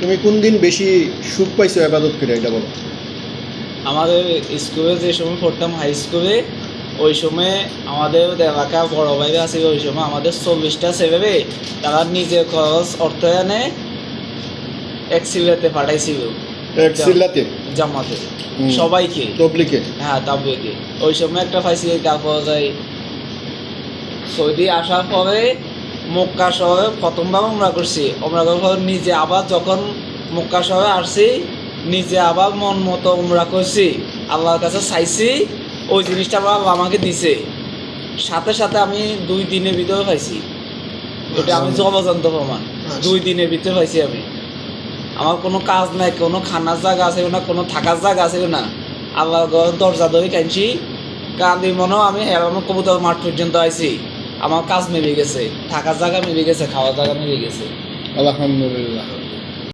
তুমি কোন দিন বেশি সুখ পাইছো আবাদত করে এটা বলো। আমাদের স্কুলে যে সময় পড়তাম হাই স্কুলে ওই সময় আমাদের এলাকা বড় ভাই আছে ওই সময় আমাদের চল্লিশটা ছেলে তারা নিজের খরচ অর্থায়নে এক সিলেতে পাঠাইছিল। এক সিল্লাতে জামাতে। সবাইকে। তবলিকে হ্যাঁ তাবলিগে। ওই সময় একটা পাইছি তারপর যাই সৌদি আসার পরে মক্কা শহরে প্রথমবার আমরা করছি। আমরা করার নিজে আবার যখন মক্কা শহরে আসছি নিজে আবার মন মতো উমরা করছি। আল্লাহর কাছে চাইছি ওই জিনিসটা আবার আমাকে দিছে। সাথে সাথে আমি দুই দিনের ভিতরে পাইছি। এটা আমি জবজান্ত প্রমাণ। দুই দিনের ভিতরে পাইছি আমি। আমার কোনো কাজ নাই কোনো খানার জায়গা আছে না কোনো থাকার জায়গা আছে না। আল্লাহর ঘর দরজা ধরে কাঁদছি। কান্দি মনেও আমি হেরানো কবুতর মাঠ পর্যন্ত আইছি। আমার কাজ মেরে গেছে থাকার জায়গা মেরে গেছে খাওয়ার জায়গা মেরে গেছে। আলহামদুলিল্লাহ।